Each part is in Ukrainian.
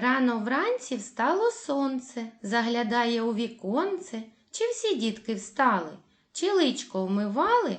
Рано вранці встало сонце, заглядає у віконце. Чи всі дітки встали, чи личко вмивали?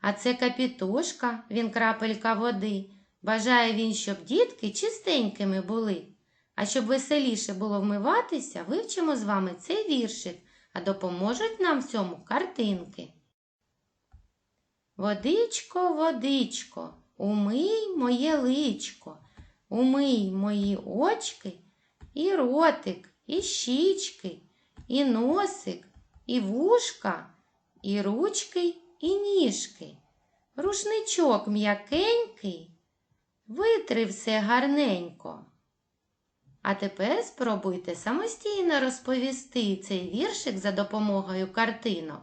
А це капітошка, він крапелька води. Бажає він, щоб дітки чистенькими були. А щоб веселіше було вмиватися, вивчимо з вами цей віршик, а допоможуть нам в цьому картинки. Водичко, водичко, умий моє личко, умий мої очки, і ротик, і щічки, і носик, і вушка, і ручки, і ніжки. Рушничок м'якенький, витри все гарненько. А тепер спробуйте самостійно розповісти цей віршик за допомогою картинок.